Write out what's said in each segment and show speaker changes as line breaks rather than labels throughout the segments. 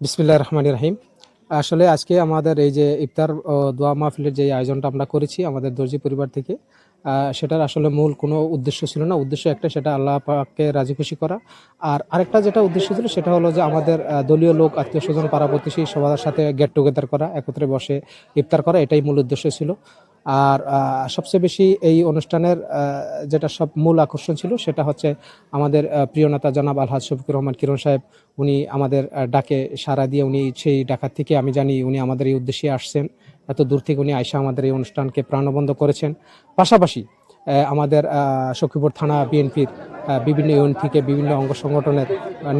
বিসমিল্লাহ রহমান রাহিম। আসলে আজকে আমাদের এই যে ইফতার দোয়া মাহফিলের যে আয়োজনটা আমরা করেছি আমাদের দর্জি পরিবার থেকে সেটার আসলে মূল কোনো উদ্দেশ্য ছিল না। উদ্দেশ্য একটা সেটা আল্লাহ পাককে রাজি খুশি করা। আর আরেকটা যেটা উদ্দেশ্য ছিল, সেটা হলো যে আমাদের দলীয় লোক, আত্মীয় স্বজন পাড়া সবার সাথে গেট টুগেদার করা, একত্রে বসে ইফতার করা, এটাই মূল উদ্দেশ্য ছিল। আর সবচেয়ে বেশি এই অনুষ্ঠানের যেটা সব মূল আকর্ষণ ছিল সেটা হচ্ছে আমাদের প্রিয় নেতা জনাব আলহাজ শফিকুর রহমান কিরণ সাহেব। উনি আমাদের ডাকে সারা দিয়ে উনি সেই ডাকার থেকে আমি জানি উনি আমাদের এই উদ্দেশ্যে আসছেন। এত দূর থেকে উনি আয়সা আমাদের এই অনুষ্ঠানকে প্রাণবন্ধ করেছেন। পাশাপাশি আমাদের সখীপুর থানা বিএনপির বিভিন্ন ইউনিট থেকে বিভিন্ন অঙ্গ সংগঠনের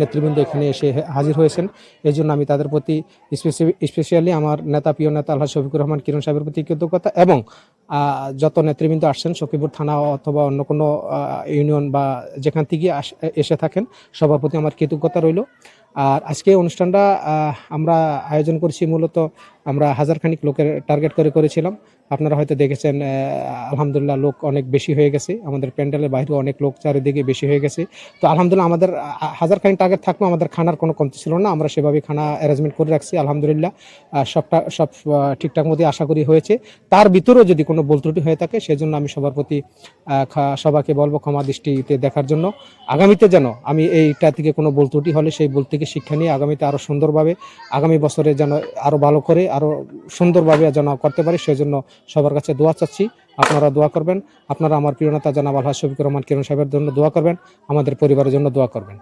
নেতৃবৃন্দ এখানে এসে হাজির হয়েছেন। এই জন্য আমি তাদের প্রতি স্পেশালি আমার নেতা, প্রিয় নেতা আল্লাহ শফিকুর রহমান, কিরণ সাহেবের প্রতি কৃতজ্ঞতা এবং যত নেতৃবৃন্দ আসছেন, সখীপুর থানা অথবা অন্য কোনো ইউনিয়ন বা যেখান থেকে এসে থাকেন, সবার প্রতি আমার কৃতজ্ঞতা রইল। আর আজকে অনুষ্ঠানটা আমরা আয়োজন করছি মূলত আমরা হাজারখানিক লোকের টার্গেট করে করেছিলাম। আপনারা হয়তো দেখেছেন আলহামদুলিল্লাহ লোক অনেক বেশি হয়ে গেছে। আমাদের প্যান্ডেলের বাইরেও অনেক লোক চারিদিকে বেশি হয়ে গেছে। তো আলহামদুলিল্লাহ আমাদের হাজারখানিক টার্গেট থাকলেও আমাদের খানার কোনো কমতি ছিল না। আমরা সেভাবে খানা অ্যারেঞ্জমেন্ট করে রাখছি, আলহামদুলিল্লাহ। সবটা, সব ঠিকঠাক মতো আশা করি হয়েছে। তার ভিতরেও যদি কোনো ভুল ত্রুটি হয়ে থাকে, সেজন্য আমি সবার প্রতি সবাইকে বলব ক্ষমা দৃষ্টিতে দেখার জন্য। আগামীতে যেন আমি এইটা থেকে কোনো ভুল ত্রুটি হলে সেই ভুল থেকে শিক্ষা নিয়ে আগামীতে আরও সুন্দরভাবে আগামী বছরে যেন আরও ভালো করে আরও সুন্দরভাবে যেন করতে পারি সেই জন্য সবার কাছে দোয়া চাচ্ছি। আপনারা দোয়া করবেন। আপনারা আমার প্রিয় নেতা জানাব আল্লাহ শফিকুর রহমান কিরণ সাহেবের জন্য দোয়া করবেন। আমাদের পরিবারের জন্য দোয়া করবেন।